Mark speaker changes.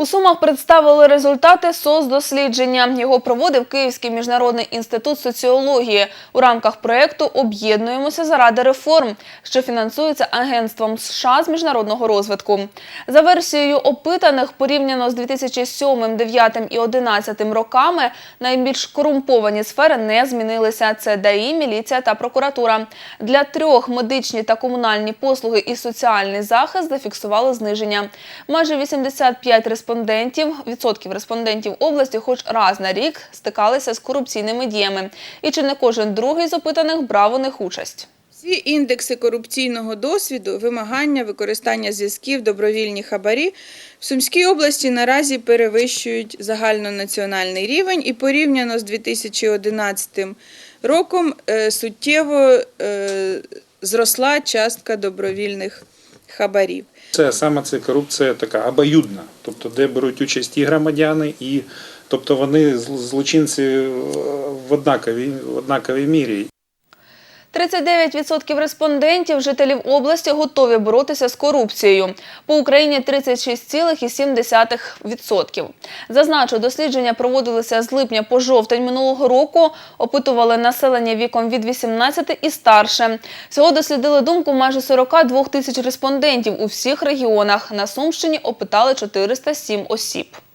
Speaker 1: У Сумах представили результати соцдослідження. Його проводив Київський міжнародний інститут соціології у рамках проєкту Об'єднуємося заради реформ, що фінансується Агентством США з міжнародного розвитку. За версією опитаних, порівняно з 2007, 2009 і 2011 роками, найбільш корумповані сфери не змінилися. Це ДАІ, міліція та прокуратура. Для трьох медичні та комунальні послуги і соціальний захист зафіксували зниження. Майже 85 респондентів, відсотків респондентів області хоч раз на рік стикалися з корупційними діями. І чи не кожен другий з опитаних брав у них участь.
Speaker 2: Всі індекси корупційного досвіду, вимагання, використання зв'язків, добровільні хабарі в Сумській області наразі перевищують загальнонаціональний рівень і порівняно з 2011 роком е, суттєво е, зросла частка добровільних хабарів.
Speaker 3: Це саме це корупція така обоюдна, тобто де беруть участь і громадяни, і тобто вони зл- злочинці в однаковій, в однаковій мірі.
Speaker 1: 39% респондентів жителів області готові боротися з корупцією. По Україні 36,7%. Зазначу, дослідження проводилися з липня по жовтень минулого року. Опитували населення віком від 18 і старше. Всього дослідили думку майже 42 тисяч респондентів у всіх регіонах. На Сумщині опитали 407 осіб.